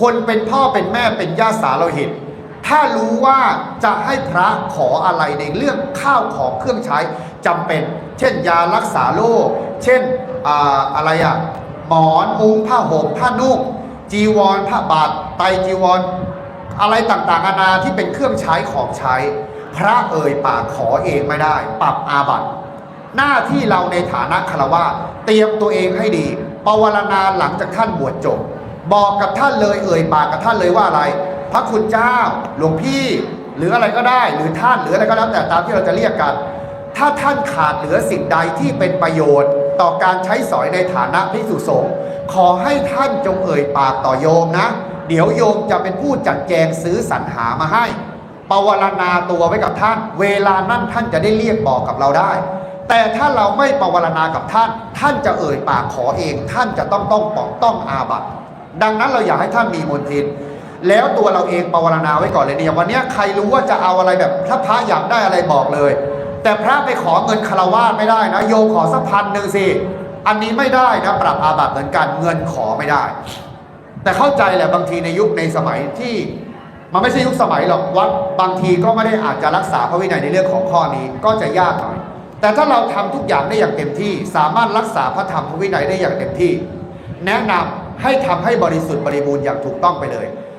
คนเป็นพ่อเป็นแม่เป็นญาติสาเราเห็น ถ้ารู้ว่าจะให้พระขออะไรในเรื่องข้าวของเครื่องใช้จำเป็น เช่น ยารักษาโรคเช่นออะไรอะหมอนมุ้งผ้าห่มผ้านุ่งจีวรผ้าบาทไตจีวร อะไรต่างๆนานาที่เป็นเครื่องใช้ของใช้ พระเอ่ยปากขอเองไม่ได้ ปรับอาบัติหน้าที่เราในฐานะคารวะเตรียมตัวเองให้ดีปวารณาหลังจากท่านบวชจบ บอกกับท่านเลยเอ่ยปากกับท่านเลยว่าอะไร พระคุณเจ้าหลวงพี่หรืออะไรก็ได้ หรือท่านหรืออะไรก็แล้วแต่ตามที่เราจะเรียกกัน ถ้าท่านขาดเหลือสิ่งใดที่เป็นประโยชน์ ต่อการใช้สอยในฐานะพิสุสงฆ์ขอให้ท่านจงเอ่ยปากต่อโยมนะ เดี๋ยวโยมจะเป็นผู้จัดแจงซื้อสรรหามาให้ปวารณาตัวไว้กับท่าน เวลานั้นท่านจะได้เรียกบอกกับเราได้ แต่ถ้าเราไม่ปวารณากับท่าน ท่านจะเอ่ยปากขอเอง ท่านจะต้องต้องปอกต้องอาบัต ดังนั้นเราอยากให้ท่านมีมนทิน แล้วตัวเราเองปวารณาไว้ก่อนเลยเนี่ยวันนี้ใครรู้ว่าจะเอาอะไรแบบถ้าพระอยากได้อะไรบอกเลย แต่พระไปขอเงินคารวะไม่ได้นะ โยมขอสักพันหนึ่งสิอันนี้ไม่ได้นะปรับอาบัติเหมือนกันเงินขอไม่ได้ แต่เข้าใจแหละบางทีในยุคในสมัยที่มันไม่ใช่ยุคสมัยหรอกวัดบางทีก็ไม่ได้อาจจะรักษาพระวินัยในเรื่องของข้อนี้ก็จะยากหน่อยแต่ถ้าเราทำทุกอย่างได้อย่างเต็มที่ สามารถรักษาพระธรรมพระวินัยได้อย่างเต็มที่ แนะนำ ให้ทำให้บริสุทธิ์บริบูรณ์อย่างถูกต้องไปเลย